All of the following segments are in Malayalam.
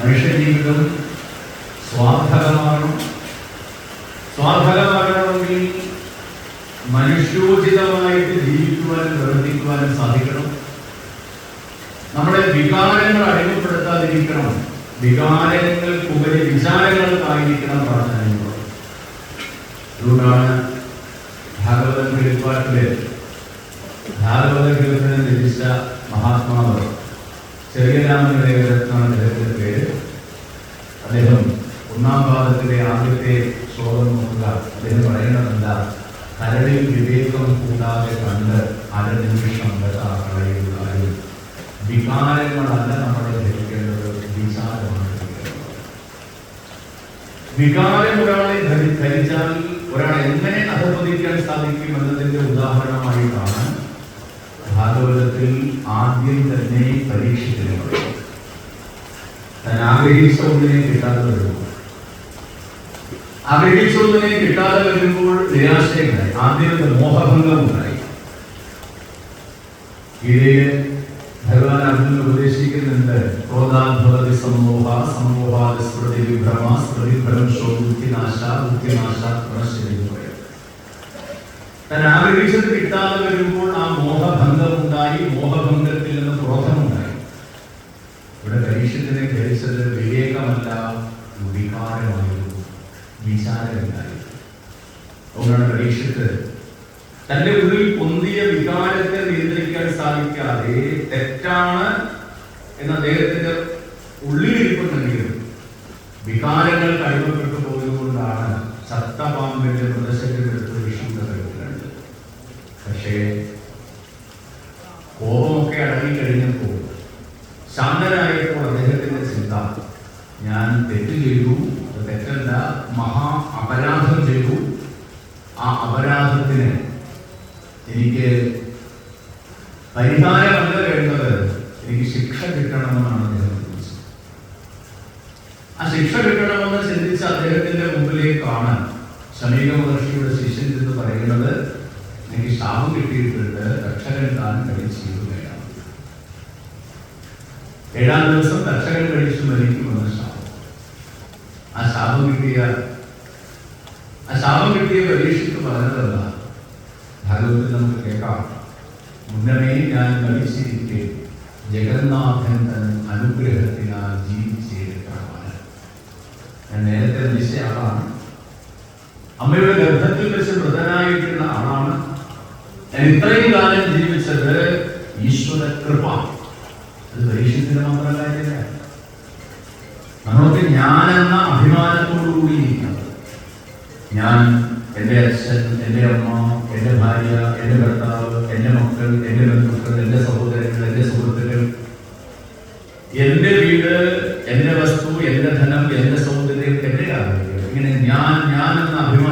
മനുഷ്യ ജീവിതം സ്വാർത്ഥകമാകണം സ്വാർത്ഥകമാകണമെങ്കിൽ മനുഷ്യോചിതമായിട്ട് ജീവിക്കുവാനും പ്രവർത്തിക്കുവാനും സാധിക്കണം. നമ്മുടെ വികാരങ്ങൾ അടിമപ്പെടുത്താതിരിക്കണം. വികാരങ്ങൾക്കുപരി വിചാരങ്ങൾക്കായിരിക്കണം പ്രാർത്ഥന അതുകൊണ്ടാണ് ഭാഗവത കിളിപ്പാട്ടിൽ ഭാഗവത കീർത്തനം രചിച്ച മഹാത്മാവ് ചെറിയ അദ്ദേഹത്തിന്റെ പേര്. അദ്ദേഹം ഒന്നാം പാദത്തിലെ ആദ്യത്തെ ശ്ലോകം നോക്കുക. അദ്ദേഹം പറയുന്നത് എന്താ കരളിൽ വിവേകം കൂടാതെ കണ്ട് അരനിമിഷം കളയുകയും വികാരങ്ങളല്ല നമ്മളെ ധരിക്കേണ്ടത് വിചാരമാണ് വികാരം ഒരാളെ ധരി- ധരിച്ചാൽ ഒരാൾ എങ്ങനെ അധപതിക്കാൻ സാധിക്കും എന്നതിന്റെ ഉദാഹരണമായിട്ടാണ് ഭാഗവതത്തിൽ ആദ്യം തന്നെ പരീക്ഷിക്കുന്നു താൻ ആഗ്രഹിച്ച ഒന്നിനെ കിട്ടാതെ വരുമ്പോൾ. ആഗ്രഹിച്ച ഒന്നിനെ കിട്ടാതെ വരുമ്പോൾ നിരാശയുണ്ടായി. ആദ്യത്തെ മോഹഭംഗം ഉണ്ടായി ഗീതയെ ഭഗവാൻ അർജുനൻ ഉപദേശിക്കുന്നുണ്ട് ക്രോധാഭവതി സമൂഹ സമൂഹാത് സ്മൃതി വിഭ്രമ സ്മൃതി ഭ്രംശോ ബുദ്ധിനാശ ബുദ്ധിനാശ പ്രണശ്യതി പറയും താൻ ആഗ്രഹിച്ചത് കിട്ടാതെ വരുമ്പോൾ ആ മോഹഭംഗം ഉണ്ടായി മോഹഭംഗത്തിൽ നിന്ന് ക്രോധമുണ്ടായി ഇവിടെ പരീക്ഷത്തിനെ ധരിച്ചത് വിവേകമല്ല വികാരമായിരുന്നു വിചാരമില്ലായിരുന്നു അതുകൊണ്ടാണ് പരീക്ഷത്ത് തന്റെ ഉള്ളിൽ പൊന്തിയ വികാരത്തെ നിയന്ത്രിക്കാൻ സാധിക്കാതെ തെറ്റാണ് എന്ന അദ്ദേഹത്തിന്റെ ഉള്ളിലിരിപ്പുണ്ടെങ്കിലും വികാരങ്ങൾ കഴിവപ്പെട്ടു പോയതുകൊണ്ടാണ് ചത്തപാമ്പിന്റെ കരുതലുണ്ട് പക്ഷേ കോപമൊക്കെ അടങ്ങി കഴിഞ്ഞപ്പോൾ ശാന്തനായപ്പോൾ അദ്ദേഹത്തിന്റെ ചിന്ത ഞാൻ തെറ്റ് ചെയ്തു തെറ്റല്ല മഹാ അപരാധം ചെയ്തു. ആ അപരാധത്തിന് എനിക്ക് പരിഹാരമല്ല വേണ്ടത്. എനിക്ക് ശിക്ഷ കിട്ടണമെന്നാണ് അദ്ദേഹം ചിന്തിച്ചത് ആ ശിക്ഷ കിട്ടണമെന്ന് ചിന്തിച്ച അദ്ദേഹത്തിന്റെ മുമ്പിലേക്കാണ് ശമീക മഹർഷിയുടെ ശിഷ്യൻ എന്ന് പറയുന്നത് എനിക്ക് ശാപം കിട്ടിയിട്ടുണ്ട്. ദക്ഷകൻ താൻ കഴിച്ചിരുകയാണ് ഏഴാം ദിവസം ദക്ഷകൻ കഴിച്ചു മരിക്കുമെന്ന് ശാപം ആ ശാപം കിട്ടിയ ആ ശാപം കിട്ടിയ പരീക്ഷയ്ക്ക് പറഞ്ഞതല്ല ഭാഗവത്തിൽ നമുക്ക് കേൾക്കാം. മുന്നമേ ഞാൻ കഴിച്ചിരിക്കെ ജഗന്നാഥൻ തൻ അനുഗ്രഹത്തിനാൽ ജീവിച്ചിരിക്കണം ഞാൻ നേരത്തെ ആളാണ്. അമ്മയുടെ ഗർഭത്തിൽ വെച്ച് മൃതനായിട്ടുള്ള ഞാൻ ഇത്രയും കാലം ജീവിച്ചത് ഈശ്വര കൃപ. അത് പരീക്ഷത്തിന്റെ മാത്രം കാര്യമില്ല. നമ്മളൊക്കെ എന്ന അഭിമാനത്തോടുകൂടി ഇരിക്കുന്നത് ഞാൻ എന്റെ അച്ഛൻ എന്റെ അമ്മ എന്റെ ഭാര്യ എന്റെ ഭർത്താവ് എന്റെ മക്കൾ എന്റെ ബന്ധുക്കൾ എന്റെ സഹോദരങ്ങൾ എന്റെ സുഹൃത്തുക്കൾ. എന്റെ വീട് എന്റെ വസ്തു എന്റെ ധനം എന്റെ സൗന്ദര്യം എന്റെ കാര്യങ്ങൾ ഇങ്ങനെ ഞാൻ ഞാൻ എന്ന അഭിമാനത്തോടുകൂടി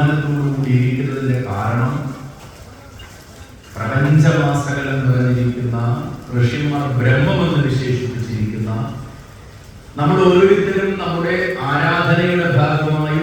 ഋഷിമാർ ബ്രഹ്മമെന്ന് വിശേഷിപ്പിച്ചിരിക്കുന്ന നമ്മൾ ഓരോരുത്തരും നമ്മുടെ ആരാധനയുടെ ഭാഗമായി